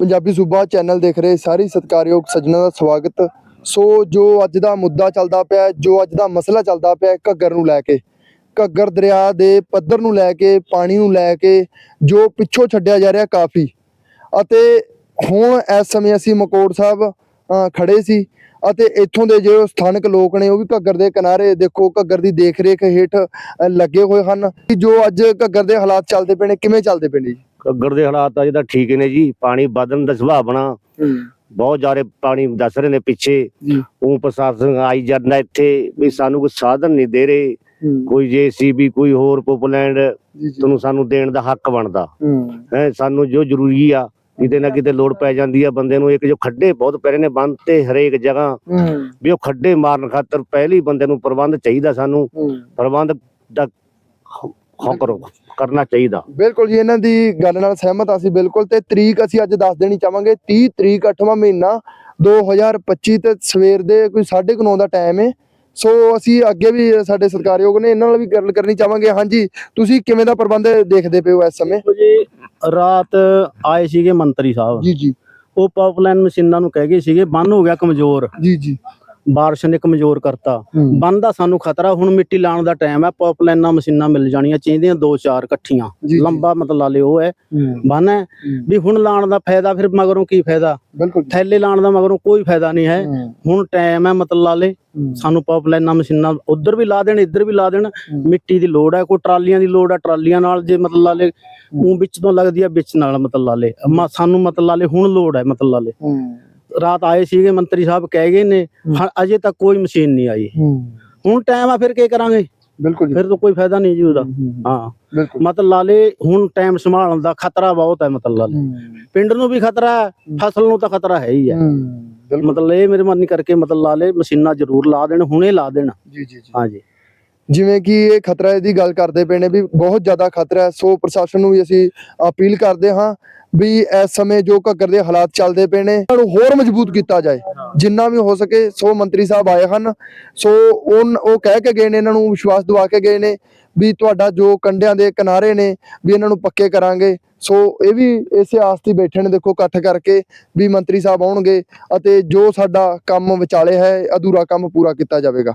ਪੰਜਾਬੀ ਸੂਬਾ ਚੈਨਲ ਦੇਖ ਰਹੇ ਸਾਰੇ ਸਤਿਕਾਰਯੋਗ ਸੱਜਣਾਂ ਦਾ ਸਵਾਗਤ। ਸੋ ਜੋ ਅੱਜ ਦਾ ਮੁੱਦਾ ਚੱਲਦਾ ਪਿਆ, ਜੋ ਅੱਜ ਦਾ ਮਸਲਾ ਚੱਲਦਾ ਪਿਆ, ਘੱਗਰ ਨੂੰ ਲੈ ਕੇ। ਘੱਗਰ ਦਰਿਆ ਦੇ ਪੱਧਰ ਨੂੰ ਲੈ ਕੇ, ਪਾਣੀ ਨੂੰ ਲੈ ਕੇ, ਜੋ ਪਿੱਛੋਂ ਛੱਡਿਆ ਜਾ ਰਿਹਾ ਕਾਫੀ। ਅਤੇ ਹੁਣ ਇਸ ਸਮੇਂ ਅਸੀਂ ਮਕੌੜ ਸਾਹਿਬ ਖੜੇ ਸੀ। ਅਤੇ ਇੱਥੋਂ ਦੇ ਜੋ ਸਥਾਨਕ ਲੋਕ ਨੇ, ਉਹ ਵੀ ਘੱਗਰ ਦੇ ਕਿਨਾਰੇ ਦੇਖੋ, ਘੱਗਰ ਦੀ ਦੇਖ ਰੇਖ ਹੇਠ ਲੱਗੇ ਹੋਏ ਹਨ। ਕਿ ਜੋ ਅੱਜ ਘੱਗਰ ਦੇ ਹਾਲਾਤ ਚੱਲਦੇ ਪਏ ਨੇ, ਕਿਵੇਂ ਚੱਲਦੇ ਪਏ ਨੇ ਜੀ? ਘੱਗਰ ਦੇ ਹਾਲਾਤ ਅਜੇ ਤਾਂ ਠੀਕ ਨੇ ਜੀ। ਪਾਣੀ ਵਧਣ ਦਾ ਸੁਭਾਵਨਾ ਬਹੁਤ ਜ਼ਿਆਦਾ ਪਾਣੀ ਦੱਸ ਰਹੇ ਨੇ ਪਿੱਛੇ। ਉਹ ਪ੍ਰਸ਼ਾਸਨ ਆਈ ਜਾਂਦਾ ਇੱਥੇ ਵੀ ਸਾਨੂੰ ਕੋਈ ਸਾਧਨ ਨਹੀਂ ਦੇ ਰਹੇ। ਕੋਈ ਜੀਸੀਬੀ ਕੋਈ ਹੋਰ ਪੋਪਲੈਂਡ ਤੁਹਾਨੂੰ ਸਾਨੂੰ ਦੇਣ ਦਾ ਹੱਕ ਬਣਦਾ। ਹੂੰ। ਸਾਨੂੰ ਜੋ ਜ਼ਰੂਰੀ ਆ ਕਿਤੇ ਨਾ ਕਿਤੇ ਲੋੜ ਪੈ ਜਾਂਦੀ ਆ ਬੰਦੇ ਨੂੰ। ਇੱਕ ਜੋ ਖੱਡੇ ਬਹੁਤ ਪੈ ਰਹੇ ਨੇ ਬੰਦ ਤੇ ਹਰੇਕ ਜਗ੍ਹਾ। ਵੀ ਉਹ ਖੱਡੇ ਮਾਰਨ ਖਾਤਰ ਪਹਿਲੀ ਬੰਦੇ ਨੂੰ ਪ੍ਰਬੰਧ ਚਾਹੀਦਾ ਸਾਨੂੰ। ਪ੍ਰਬੰਧ ਦਾ ਹੋ ਕਰੋ ਕਰਨਾ ਚਾਹੀਦਾ। ਬਿਲਕੁਲ ਜੀ ਇਹਨਾਂ ਦੀ ਗੱਲ ਨਾਲ ਸਹਿਮਤ ਅਸੀਂ ਬਿਲਕੁਲ। ਤੇ ਤਰੀਕ ਅਸੀਂ ਅੱਜ ਦੱਸ ਦੇਣੀ ਚਾਹਾਂਗੇ 30 ਤਰੀਕ 8ਵਾਂ ਮਹੀਨਾ 2025 ਤੇ ਸਵੇਰ ਦੇ ਕੋਈ 9:30 ਦਾ ਟਾਈਮ ਹੈ ਸੋ ਅਸੀਂ ਅੱਗੇ ਵੀ ਸਾਡੇ ਸਰਕਾਰਯੋਗ ਨੇ ਇਹਨਾਂ ਨਾਲ ਵੀ ਗੱਲ ਕਰਨੀ ਚਾਹਾਂਗੇ। ਹਾਂਜੀ ਤੁਸੀਂ ਕਿਵੇਂ ਦਾ ਪ੍ਰਬੰਧ ਦੇਖਦੇ ਪਏ ਹੋ ਇਸ ਸਮੇਂ? ਜੀ ਰਾਤ ਆਏ ਸੀਗੇ ਮੰਤਰੀ ਸਾਹਿਬ। ਜੀ ਜੀ। ਉਹ ਪਾਈਪਲਾਈਨ ਮਸ਼ੀਨਾਂ ਨੂੰ ਕਹਿ ਗਏ ਸੀਗੇ ਬੰਨ ਹੋ ਗਿਆ ਕਮਜ਼ੋਰ। ਜੀ ਜੀ। ਬਾਰਿਸ਼ ਨੇ ਕਮਜ਼ੋਰ ਕਰਤਾ। ਬੰਨ ਦਾ ਸਾਨੂੰ ਖਤਰਾ ਹੁਣ ਮਿੱਟੀ ਲਾਉਣ ਦਾ ਟਾਈਮ ਹੈ ਪਾਈਪਲਾਈਨਾਂ ਮਸ਼ੀਨਾਂ ਮਿਲ ਜਾਣੀਆਂ ਚਾਹੀਦੀਆਂ ਦੋ ਚਾਰ ਇਕੱਠੀਆਂ। ਲੰਬਾ ਮਤਲਬ ਲਾ ਲਿਓ ਹੈ। ਬੰਨ ਹੈ ਵੀ ਹੁਣ ਲਾਉਣ ਦਾ ਫਾਇਦਾ ਫਿਰ ਮਗਰੋਂ ਕੀ ਫਾਇਦਾ। ਥੈਲੇ ਲਾਉਣ ਦਾ ਮਗਰੋਂ ਕੋਈ ਫਾਇਦਾ ਨਹੀਂ ਹੈ। ਹੁਣ ਟਾਈਮ ਹੈ ਮਤਲਬ ਲਾ ਲੇ। ਸਾਨੂੰ ਪਾਈਪਲਾਈਨਾਂ ਮਸ਼ੀਨਾਂ ਉਧਰ ਵੀ ਲਾ ਦੇਣ ਇੱਧਰ ਵੀ ਲਾ ਦੇਣ। ਮਿੱਟੀ ਦੀ ਲੋੜ ਹੈ ਕੋਈ ਟਰਾਲੀਆਂ ਦੀ ਲੋੜ ਹੈ ਟਰਾਲੀਆਂ ਨਾਲ ਜੇ ਮਤਲਬ ਲਾ ਲੇ ਉਹ ਵਿੱਚ ਤੋਂ ਲੱਗਦੀ ਹੈ ਵਿੱਚ ਨਾਲ ਮਤਲਬ ਲਾ ਲੇ। ਸਾਨੂੰ ਮਤਲਬ ਲਾ ਲੇ ਹੁਣ ਲੋੜ ਹੈ ਮਤਲਬ ਲਾ ਲੇ। ਰਾਤ ਆਏ ਸੀਗੇ ਮੰਤਰੀ ਸਾਹਿਬ ਕਹਿ ਗਏ ਨੇ ਅਜੇ ਤੱਕ ਕੋਈ ਮਸ਼ੀਨ ਨਹੀਂ ਆਈ। ਹੁਣ ਟਾਈਮ ਆ ਫਿਰ ਕੀ ਕਰਾਂਗੇ? ਬਿਲਕੁਲ ਫਿਰ ਤਾਂ ਕੋਈ ਫਾਇਦਾ ਨਹੀਂ ਜੀ ਉਹਦਾ। ਹੂੰ, ਮਤਲਬ ਲਾ ਲੇ ਹੁਣ ਟਾਈਮ ਸੰਭਾਲਣ ਦਾ ਖਤਰਾ ਬਹੁਤ ਹੈ ਮਤਲਬ ਲਾ ਲੇ ਹੂੰ, ਪਿੰਡ ਨੂੰ ਵੀ ਖਤਰਾ ਫਸਲ ਨੂੰ ਤਾਂ ਖਤਰਾ ਹੈ ਹੀ ਹੈ। ਮਤਲਬ ਇਹ ਮੇਰੇ ਮਨ ਕਰਕੇ ਮਤਲਬ ਲਾ ਲੇ ਮਸ਼ੀਨਾਂ ਜ਼ਰੂਰ ਲਾ ਦੇਣ ਹੁਣੇ ਲਾ ਦੇਣ। ਜੀ ਜੀ ਜੀ। ਹਾਂਜੀ ਜਿਵੇਂ ਕਿ ਇਹ ਖਤਰਾ ਦੀ ਗੱਲ ਕਰਦੇ ਪਏ ਨੇ ਵੀ ਬਹੁਤ ਜ਼ਿਆਦਾ ਖਤਰਾ ਹੈ ਸੋ ਪ੍ਰਸ਼ਾਸਨ ਨੂੰ ਵੀ ਅਸੀਂ ਅਪੀਲ ਕਰਦੇ ਹਾਂ ਵੀ ਇਸ ਸਮੇਂ ਜੋ ਘੱਗਰ ਦੇ ਹਾਲਾਤ ਚੱਲਦੇ ਪਏ ਨੇ ਇਹਨਾਂ ਨੂੰ ਹੋਰ ਮਜ਼ਬੂਤ ਕੀਤਾ ਜਾਏ। ਜਿੰਨਾ ਵੀ ਹੋ ਸਕੇ, ਸੋ ਮੰਤਰੀ ਸਾਹਿਬ ਆਏ ਹਨ। ਸੋ ਉਹ ਉਹ ਕਹਿ ਕੇ ਗਏ ਨੇ, ਇਹਨਾਂ ਨੂੰ ਵਿਸ਼ਵਾਸ ਦਿਵਾ ਕੇ ਗਏ ਨੇ ਵੀ ਤੁਹਾਡਾ ਜੋ ਕੰਡਿਆਂ ਦੇ ਕਿਨਾਰੇ ਨੇ, ਵੀ ਇਹਨਾਂ ਨੂੰ ਪੱਕੇ ਕਰਾਂਗੇ। ਸੋ ਇਹ ਵੀ ਇਸੇ ਆਸ ਤੇ ਬੈਠੇ ਨੇ, ਦੇਖੋ, ਇਕੱਠ ਕਰਕੇ ਵੀ ਮੰਤਰੀ ਸਾਹਿਬ ਆਉਣਗੇ ਅਤੇ ਜੋ ਸਾਡਾ ਕੰਮ ਵਿਚਾਲੇ ਹੈ, ਅਧੂਰਾ ਕੰਮ ਪੂਰਾ ਕੀਤਾ ਜਾਵੇਗਾ।